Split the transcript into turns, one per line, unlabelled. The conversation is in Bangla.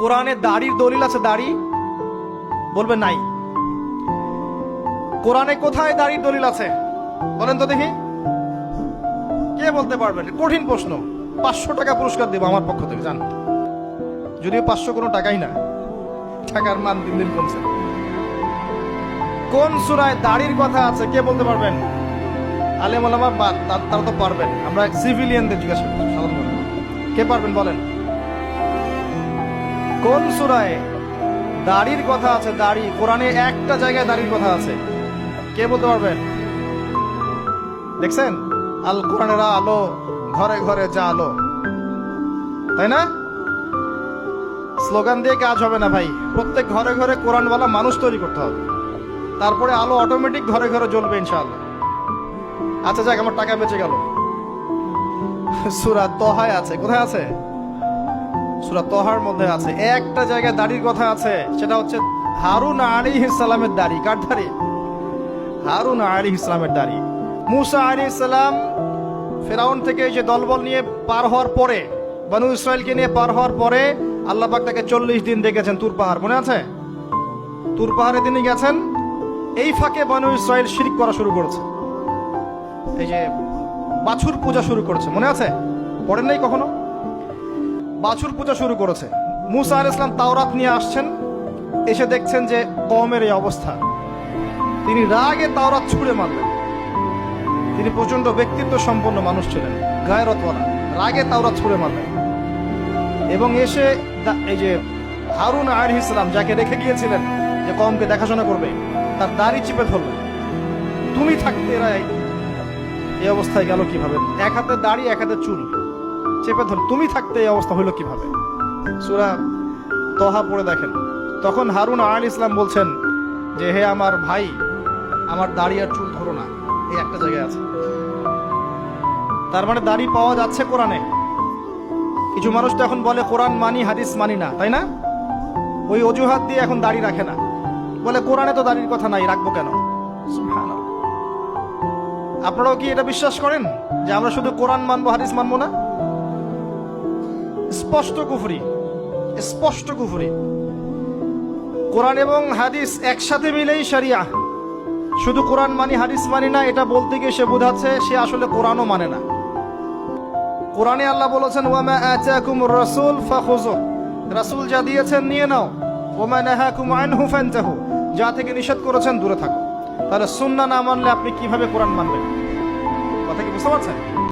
কোরআনে দাড়ির দলিল আছে, দাড়ি? বলবেন নাই। কোরআনে কোথায় দাড়ির দলিল আছে? বলেন তো দেখি। কে বলতে পারবেন কঠিন প্রশ্ন। পাঁচশো টাকা পুরস্কার দেবো আমার পক্ষ থেকে, জান। যদিও পাঁচশো কোনো টাকাই না। টাকার মান দিন দিন কমছে। কোন সুরায় দাড়ির কথা আছে, কে বলতে পারবেন? আলেম ওলামা বাদ, তারা তো পারবেন। আমরা সিভিলিয়ানদের জিজ্ঞাসা করছি, সাধারণ কে পারবেন বলেন? কোন সুরায় দাড়ির কথা আছে? দাড়ি। কোরআনে একটা জায়গায় দাড়ির কথা আছে। কে বলতে পারবেন দেখছেন? আল কোরআনের আলো ঘরে ঘরে যা আলো তাই না? স্লোগান দিয়ে কাজ হবে না ভাই। প্রত্যেক ঘরে ঘরে কোরআনওয়ালা মানুষ তৈরি করতে হবে। তারপরে আলো অটোমেটিক ঘরে ঘরে জ্বলবে ইনশাআল্লাহ। আচ্ছা যাক, আমার টাকা বেঁচে গেল। সুরা তহায় আছে। কোথায় আছে? সুরা তহার মধ্যে আছে। একটা জায়গায় দাড়ির কথা আছে, সেটা হচ্ছে হারুন আলী ইসলামের দাড়ি। কার দাড়ি? হারুন আলী ইসলামের দাড়ি। মুসা আলী ইসলাম ফেরাউন থেকে যে দলবল নিয়ে পার হওয়ার পরে, বানু ইসরায়েলকে নিয়ে পার হওয়ার পরে আল্লাহ পাক তাকে চল্লিশ দিন দেখেছেন তুর পাহাড়। মনে আছে? তুর পাহাড়ে তিনি গেছেন, এই ফাঁকে বানু ইসরায়েল শিরিক করা শুরু করেছে। এই যে বাছুর পূজা শুরু করেছে। মনে আছে? পড়েন নাই কখনো? বাছুর পূজা শুরু করেছে। মুসা আল ইসলাম তাওরাত নিয়ে আসছেন। এসে দেখছেন যে কমের এই অবস্থা। তিনি রাগে তাওরাত ছুঁড়ে মারলেন। তিনি প্রচণ্ড ব্যক্তিত্ব সম্পন্ন মানুষ ছিলেন, গায়রতওয়ালা। রাগে তাওরাত ছুঁড়ে মারলেন। এবং এসে এই যে হারুন আলী ইসলাম যাকে রেখে গিয়েছিলেন যে কমকে দেখাশোনা করবে, তার দাড়ি চিপে ধরলেন। তুমি থাকতে এরা এই অবস্থায় গেল কীভাবে? এক হাতে দাড়ি, এক হাতে চুল। চেপে ধর, তুমি থাকতে এই অবস্থা হইল কীভাবে? সুরা তহা পড়ে দেখেন। তখন হারুন আল ইসলাম বলছেন যে, হে আমার ভাই, আমার দাড়ি আর চুল ধরো না, এই একটা জায়গায় আছে। তার মানে দাড়ি পাওয়া যাচ্ছে কোরআনে। কিছু মানুষ তো এখন বলে, কোরআন মানি, হাদিস মানি না। তাই না? ওই অজুহাত দিয়ে এখন দাড়ি রাখে না। বলে, কোরআনে তো দাড়ির কথা নাই, রাখব কেন? আপনারাও কি এটা বিশ্বাস করেন যে আমরা শুধু কোরআন মানবো, হাদিস মানবো না? স্পষ্ট কুফরি স্পষ্ট কুফরি। কোরআন এবং হাদিস একসাথে মিলেই শরিয়া। শুধু কোরআন মানি, হাদিস মানি না, এটা বলতে গিয়ে সে বোঝাচ্ছে, সে আসলে কোরআনও মানে না। কোরআনে আল্লাহ বলেছেন, ওয়ামা আতাকুম রাসূল ফাখুযু। রাসূল যা দিয়েছেন নিয়ে নাও। যা থেকে নিষেধ করেছেন, দূরে থাকো। তাহলে সুন্নাহ না মানলে আপনি কীভাবে কোরআন মানবেন? কথা কি বুঝতে পারছেন?